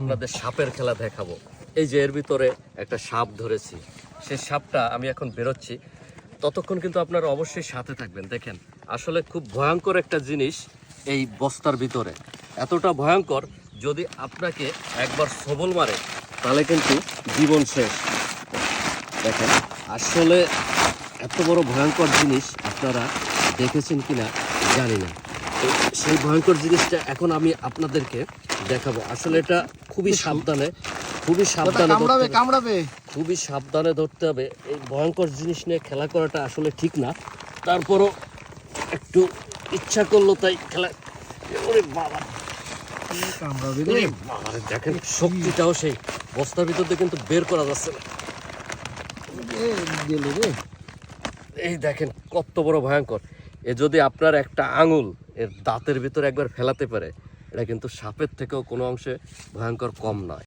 আপনাদের সাপের খেলা দেখাবো। এই যে এর ভিতরে একটা সাপ ধরেছি। সেই সাপটা আমি এখন বেরোচ্ছি। ততক্ষণ কিন্তু আপনারা অবশ্যই সাথে থাকবেন। দেখেন, আসলে খুব ভয়ঙ্কর একটা জিনিস এই বস্তার ভিতরে। এতটা ভয়ঙ্কর, যদি আপনাকে একবার সবল মারে, তাহলে কিন্তু জীবন শেষ। দেখেন, আসলে এত বড় ভয়ঙ্কর জিনিস আপনারা দেখেছেন কিনা জানি না। তো সেই ভয়ঙ্কর জিনিসটা এখন আমি আপনাদেরকে দেখাবো। আসলে এটা খুবই সাবধানে খুবই সাবধানে কামড়াবে কামড়াবে। খুবই সাবধানে ধরতে হবে। এই ভয়ঙ্কর জিনিস নিয়ে খেলা করাটা আসলে ঠিক না। তারপরও একটু ইচ্ছা করল তাই খেলা ওরে বাবা। দেখেন শক্তিটাও সেই বস্তার ভিতর দিয়ে কিন্তু বের করা যাচ্ছে না। এই দেখেন কত বড় ভয়ঙ্কর। এ যদি আপনার একটা আঙুল এর দাঁতের ভিতরে একবার ফেলাতে পারে, এটা কিন্তু সাপের থেকেও কোনো অংশে ভয়ঙ্কর কম নয়।